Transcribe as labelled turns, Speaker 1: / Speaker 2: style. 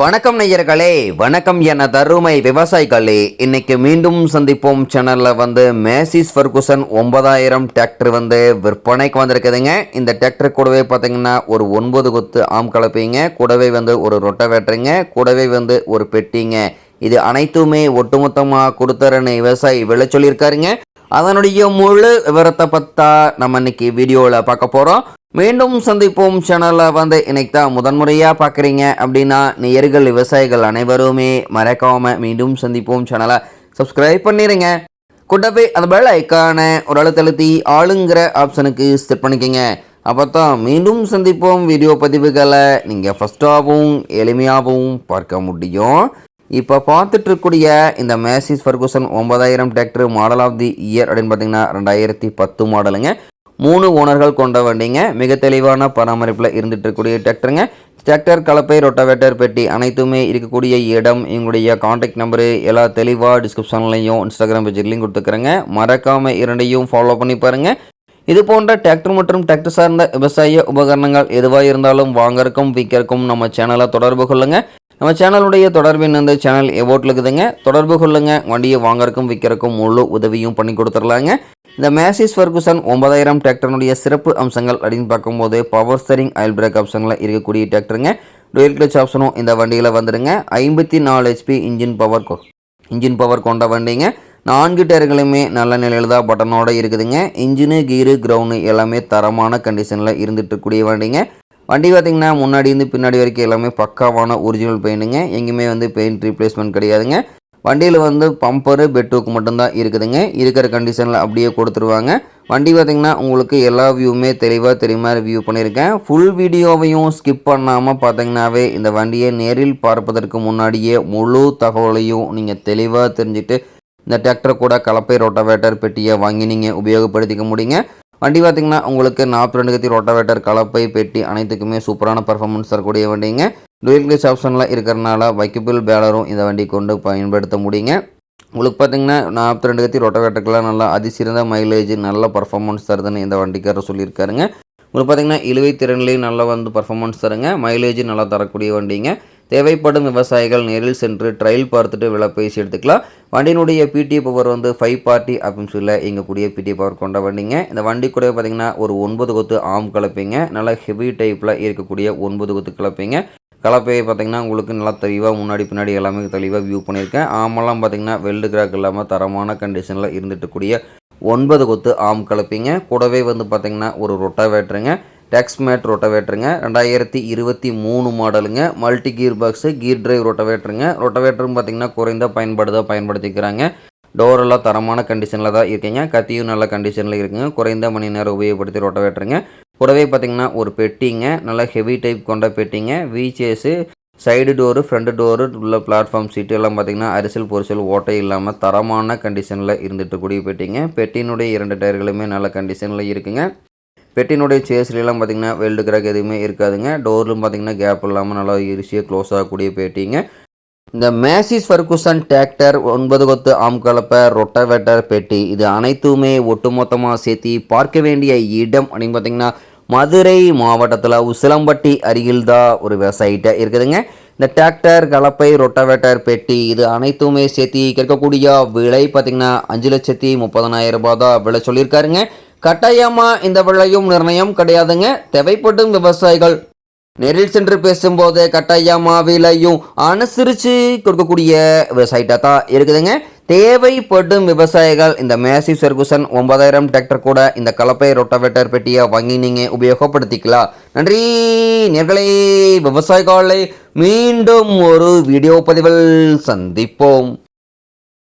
Speaker 1: வணக்கம் நேயர்களே வணக்கம் என தருமை விவசாயிகளே. இன்னைக்கு மீண்டும் சந்திப்போம் சேனலில் வந்து மேசிஸ் ஃபர்குசன் ஒன்பதாயிரம் டிராக்டர் வந்து விற்பனைக்கு வந்திருக்குதுங்க. இந்த டிராக்டர் கூடவே பார்த்தீங்கன்னா ஒரு ஒன்பது கொத்து ஆம் கலப்பீங்க கூடவே வந்து ஒரு ரொட்டவேட்டருங்க கூடவே வந்து ஒரு பெட்டிங்க. இது அனைத்துமே ஒட்டுமொத்தமாக கொடுத்தரன்னு விவசாயி விலை சொல்லியிருக்காருங்க. அதனுடைய முழு விவரத்தை பார்த்தா நம்ம இன்னைக்கு வீடியோவில் பார்க்க போகிறோம் மீண்டும் சந்திப்போம் சேனலில் வந்து இன்னைக்கு தான் முதன்முறையாக பார்க்குறீங்க அப்படின்னா நேயர்கள் விவசாயிகள் அனைவருமே மறக்காமல் மீண்டும் சந்திப்போம் சேனலை சப்ஸ்கிரைப் பண்ணிடுங்க கூடவே அந்த பெல் ஐக்கான ஒரு அழுத்தழுத்தி ஆளுங்கிற ஆப்ஷனுக்கு செட் பண்ணிக்கோங்க. அப்போ தான் மீண்டும் சந்திப்போம் வீடியோ பதிவுகளை. நீங்கள் ஃபஸ்ட்டாகவும் எளிமையாகவும் பார்க்க முடியும். இப்போ பார்த்துட்டு இருக்கக்கூடிய இந்த மேசிஸ் ஃபர்கூசன் ஒன்பதாயிரம் tractor model of the year அப்படின்னு பார்த்தீங்கன்னா ரெண்டாயிரத்தி பத்து மாடலுங்க மூணு ஓனர்கள் கொண்ட வண்டிங்க மிக தெளிவான பராமரிப்பில் இருந்துட்டு இருக்கக்கூடிய டிராக்டருங்க டிராக்டர் கலப்பை ரொட்டவேட்டர் பெட்டி அனைத்துமே இருக்கக்கூடிய இடம். எங்களுடைய காண்டாக்ட் நம்பரு எல்லா தெளிவாக டிஸ்கிரிப்ஷன்லையும் இன்ஸ்டாகிராம் பேஜ்லையும் கொடுத்துக்கிறேங்க. மறக்காமல் இரண்டையும் ஃபாலோ பண்ணி பாருங்கள் இது போன்ற டிராக்டர் மற்றும் டிராக்டர் சார்ந்த விவசாய உபகரணங்கள் எதுவாக இருந்தாலும் வாங்கறக்கும் விற்கிறக்கும் நம்ம சேனலை தொடர்பு கொள்ளுங்க. நம்ம சேனலுடைய தொடர்பின் வந்து சேனல் எவோட்டில் இருக்குதுங்க. தொடர்பு கொள்ளுங்கள் வண்டியை வாங்கறக்கும் விற்கிறக்கும் முழு உதவியும் பண்ணி கொடுத்துர்லாங்க இந்த மேசிஸ் ஃபர்குசன் ஒன்பதாயிரம் டிராக்டருடைய சிறப்பு அம்சங்கள் அப்படின்னு பார்க்கும்போது பவர் ஸ்டரிங் அயல் பிரேக் ஆப்ஷனில் இருக்கக்கூடிய டிராக்டருங்க டூயல் கிளச் ஆப்ஷனும் இந்த வண்டியில் வந்துடுங்க. ஐம்பத்தி நாலு HP engine power engine power கொண்ட வண்டிங்க. நான்கு டயர்களுமே நல்ல நிலையில் தான் பட்டனோடு இருக்குதுங்க. இன்ஜினு கீரு கிரவுண்டு எல்லாமே தரமான கண்டிஷனில் இருந்துட்டு வண்டிங்க. வண்டி பார்த்திங்கன்னா முன்னாடி இருந்து பின்னாடி வரைக்கும் எல்லாமே பக்காவான ஒரிஜினல் பெயிண்ட்டுங்க எங்கேயுமே வந்து பெயிண்ட் ரீப்ளேஸ்மெண்ட் கிடையாதுங்க. வண்டியில் வந்து பம்பரு பெட்ரூக்கு மட்டும்தான் இருக்குதுங்க. இருக்கிற கண்டிஷனில் அப்படியே கொடுத்துருவாங்க. வண்டி பார்த்திங்கன்னா உங்களுக்கு எல்லா வியூவுமே தெளிவாக தெரியுமா வியூ பண்ணியிருக்கேன். ஃபுல் வீடியோவையும் ஸ்கிப் பண்ணாமல் பார்த்தீங்கன்னாவே இந்த வண்டியை நேரில் பார்ப்பதற்கு முன்னாடியே முழு தகவலையும் நீங்கள் தெளிவாக தெரிஞ்சுட்டு இந்த டிராக்டர் கூட கலப்பை ரோட்டவேட்டர் பெட்டியை வாங்கி நீங்கள் உபயோகப்படுத்திக்க முடியுங்க. வண்டி பார்த்திங்கன்னா உங்களுக்கு நாற்பத்தி ரெண்டு கத்தி ரோட்டவேட்டர் கலப்பை பெட்டி அனைத்துக்குமே சூப்பரான பர்ஃபார்மன்ஸ் தரக்கூடிய வண்டிங்க. டூயல் கிளச் ஆப்ஷன்லாம் இருக்கிறனால வைக்கபிள் பேலரும் இந்த வண்டி கொண்டு பயன்படுத்த முடியுங்க. உங்களுக்கு பார்த்தீங்கன்னா நாற்பத்தி ரெண்டு கத்தி ரொட்டவேட்டருக்கெல்லாம் நல்லா அதிசிறந்த மைலேஜ் நல்ல பர்ஃபார்மன்ஸ் தருதுன்னு இந்த வண்டிக்காரர் சொல்லியிருக்காருங்க. உங்களுக்கு பார்த்தீங்கன்னா இழுவை திறன்லேயும் நல்லா வந்து பர்ஃபார்மன்ஸ் தருங்க. மைலேஜ் நல்லா தரக்கூடிய வண்டிங்க. தேவைப்படும் விவசாயிகள் நேரில் சென்று ட்ரையல் பார்த்துட்டு விலை பேசி எடுத்துக்கலாம். வண்டியினுடைய பிடி பவர் வந்து ஃபைவ் பார்ட்டி அப்படின்னு சொல்ல எங்கக்கூடிய பிடி பவர் கொண்ட வண்டிங்க. இந்த வண்டி கூட பார்த்தீங்கன்னா ஒரு ஒன்பது கொத்து ஆம் கலப்பீங்க. நல்லா ஹெவி டைப்பில் இருக்கக்கூடிய ஒன்பது கொத்து கலப்பீங்க. கலப்பையை பார்த்தீங்கன்னா உங்களுக்கு நல்லா தெளிவாக முன்னாடி பின்னாடி எல்லாமே தெளிவாக வியூ பண்ணியிருக்கேன். ஆமெல்லாம் பார்த்தீங்கன்னா வெல்டு கிராக் இல்லாமல் தரமான கண்டிஷனில் இருந்துட்டுக்கூடிய ஒன்பது கொத்து ஆம் கலப்பைங்க. கூடவே வந்து பார்த்திங்கன்னா ஒரு ரொட்டாவேட்டருங்க டெக்ஸ்மேட் ரொட்டவேட்டருங்க ரெண்டாயிரத்தி இருபத்தி மூணு மாடலுங்க multi gear box gear drive ரொட்டவேட்டருங்க ரொட்டவேட்டரும் பார்த்திங்கன்னா குறைந்த பயன்பாடு தான் பயன்படுத்திக்கிறாங்க டோரெல்லாம் தரமான கண்டிஷனில் தான் இருக்குங்க. கத்தியும் நல்ல கண்டிஷனில் இருக்குங்க. குறைந்த மணி நேரம் உபயோகப்படுத்தி ரொட்டவேட்டருங்க கூடவே பார்த்திங்கன்னா ஒரு பெட்டிங்க நல்லா ஹெவி டைப் கொண்ட பெட்டிங்க வீச்சேஸு சைடு டோரு ஃப்ரண்ட் டோரு உள்ள பிளாட்ஃபார்ம் சீட்டு எல்லாம் பார்த்திங்கன்னா அரிசல் பொரிசல் ஓட்டை இல்லாமல் தரமான கண்டிஷனில் இருந்துட்டு கூடிய பெட்டிங்க. பெட்டினுடைய இரண்டு டயர்களுமே நல்ல கண்டிஷனில் இருக்குங்க. பெட்டினுடைய சேர்ஸ்லாம் பார்த்திங்கன்னா வெல்டு கிராக் எதுவுமே இருக்காதுங்க. டோர்லும் பார்த்திங்கன்னா கேப் இல்லாமல் நல்லா ஈஸியாக க்ளோஸ் ஆகக்கூடிய பெட்டிங்க. இந்த மேசிஸ் ஃபர்குசன் டிராக்டர் ஒன்பது கொத்து ஆம் கலப்பை ரொட்டவேட்டர் பெட்டி இது அனைத்துமே ஒட்டுமொத்தமாக சேர்த்து பார்க்க வேண்டிய இடம் அப்படின்னு பார்த்திங்கன்னா மதுரை மாவட்டத்தில் உசிலம்பட்டி அருகில் தான் ஒரு விவசாயிட்ட இருக்குதுங்க. இந்த டிராக்டர் கலப்பை ரொட்டவேட்டர் பெட்டி இது அனைத்துமே சேர்த்து கேட்கக்கூடிய விலை பார்த்திங்கன்னா அஞ்சு லட்சத்தி முப்பதனாயிரம் ரூபாய் தான் விலை சொல்லியிருக்காருங்க. கட்டாயமாக இந்த விலையும் நிர்ணயம் கிடையாதுங்க. தேவைப்படும் விவசாயிகள் நேரில் சென்று பேசும்போது கட்டாயமா விலையும் அனுசரித்து கொடுக்கக்கூடிய விவசாயிட்டா தான் இருக்குதுங்க. தேவைப்படும் விவசாயிகள் இந்த மேசி சர்குசன் ஒன்பதாயிரம் டிராக்டர் கூட இந்த கலப்பை ரொட்டவேட்டர் பெட்டியை வாங்கி நீங்கள் உபயோகப்படுத்திக்கலாம். நன்றி. நேர்களை விவசாயிகளை மீண்டும் ஒரு வீடியோ பதிவில் சந்திப்போம்.